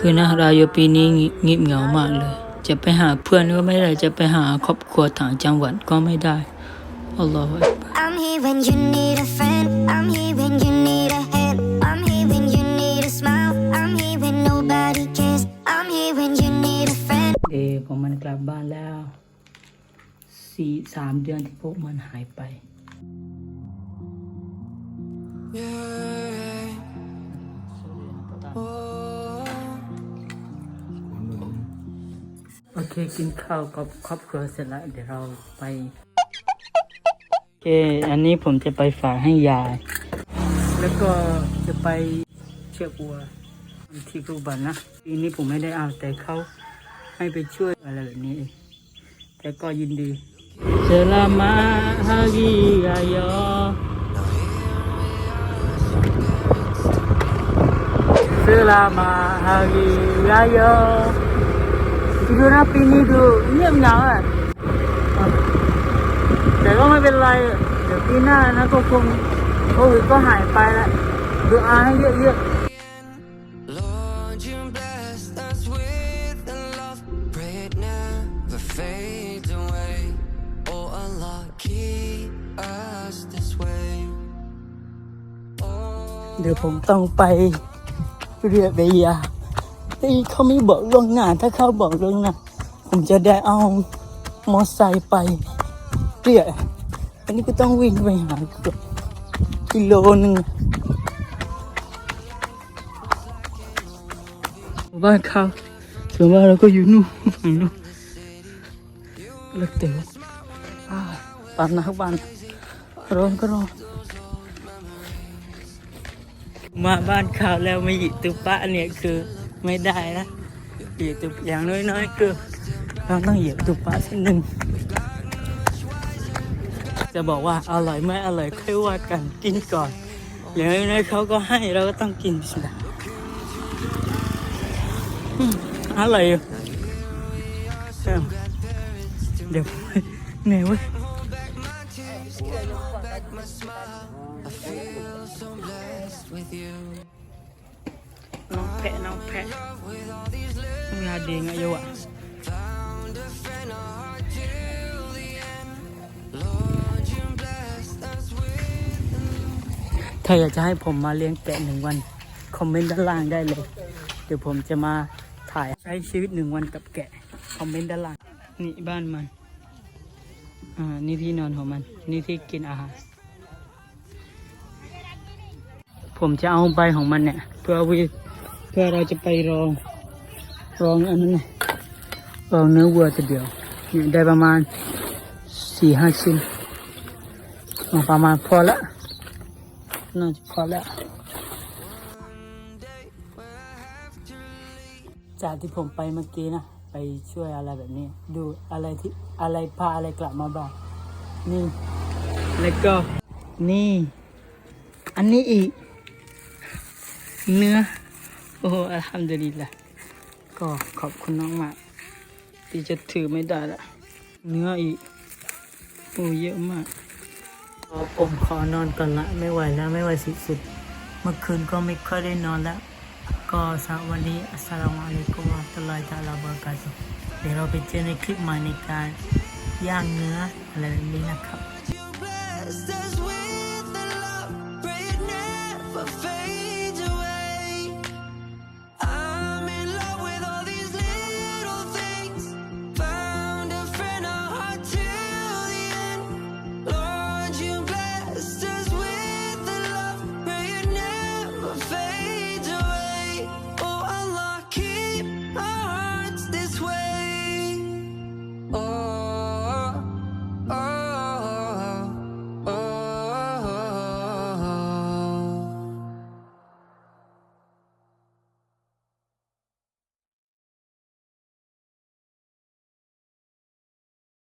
คือนะรายปีนี้งิงีบเหงามากเลย จะไปหาเพื่อนก็ไม่ได้ จะไปหาครอบครัวต่างจังหวัดก็ไม่ได้อัลลอฮฺ I'm here when you need a friend. I'm here when you need a hand. I'm here when you need a smile. I'm here when nobody cares. I'm here when you need a friend. เอผมมันกลับบ้านแล้วสี่สามเดือนที่พวกมันหายไปโกินข้าวกับครอบครัวเสร็จแล้วเดี๋ยวเราไป โอเค อันนี้ผมจะไปฝากให้ยาย แล้วก็จะไปเชือกวัวที่ครูบันนะ ปีนี้ผมไม่ได้เอาแต่เขาให้ไปช่วยอะไรแบบนี้เองแต่ก็ยินดี Selamat Hari Raya Selamat Hari Raya ดูนะปีนี้ดูเงียบเหงาอะแต่ก็ไม่เป็นไร เดี๋ยวปีหน้านะก็คงโควิดก็หายไปแล้วดูอาให้เยอะ Lord, you blessed us with a love. Pray it never fades away. Oh Allah, keep us this way. ๆเดี๋ยวผมต้องไปเรียกเบีย ร์เฮ้เขาไม่บอกล่วงหน้าถ้าเขาบอกล่วงหน้าผมจะได้เอามอไซค์ไปเรียอันนี้ก็ต้องวิ่งไปหาเกือบกิโลหนึ่งบ้านเขาส่วนบ้านเราก็อยู่นู่นฝั่งนู่นเลิกเต๋ออ่าปานนักบ้านร้อนก็ร้อนมาบ้านเขาแล้วไม่หยิบตุ๊ปะเนี่ยคือ ไม่ได้นะหยิบตุ๊อย่างน้อยๆคือเราต้องเหยิบตุ๊ปะสักหนึ่งจะบอกว่าอร่อยไม่อร่อยค่อยว่ากันกินก่อน อย่างน้อยๆเขาก็ให้เราก็ต้องกินสินะอร่อยอยู่เอ้าเดี๋ยวเหนื่อยเว้ย แพะน้องแพะงาดีงอายุอะถ้าอยากจะให้ผมมาเลี้ยงแกะหนึ่งวัน คอมเมนต์ด้านล่างได้เลย เดี๋ยวผมจะมาถ่ายใช้ชีวิตหนึ่งวันกับแกะ คอมเมนต์ด้านล่าง นี่บ้านมัน อ่า นี่ที่นอนของมัน นี่ที่กินอาหาร ผมจะเอาใบของมันเนี่ย เพื่อวิ พื่อเราจะไปรองรองอันนั้นรองเนื้อวัวตัวเดียวเนี่ยได้ประมาณสี่ห้าชิ้นประมาณพอละน่าจะพอล้วจากที่ผมไปเมื่อกี้นะไปช่วยอะไรแบบนี้ ดูอะไรที่อะไรพาอะไรกลับมาบ้างนี่ แล้วก็นี่ อันนี้อีก เนื้อ โอ้อัลฮัมดุลิลละก็ขอบคุณน้องมากที่จะถือไม่ได้ละเนื้ออีกโอ้เยอะมากผมขอนอนก่อนละไม่ไหวแล้วไม่ไหวสุดๆเมื่อคืนก็ไม่ค่อยได้นอนแล้ว ก็สำหรับวันนี้อัสสลามุอะลัยกุมวะเราะห์มะตุลลอฮิตะลาบะเราะกาตุเดี๋ยวเราไปเจอในคลิปใหม่ในการย่างเนื้ออะไรแบบนี้นะครับ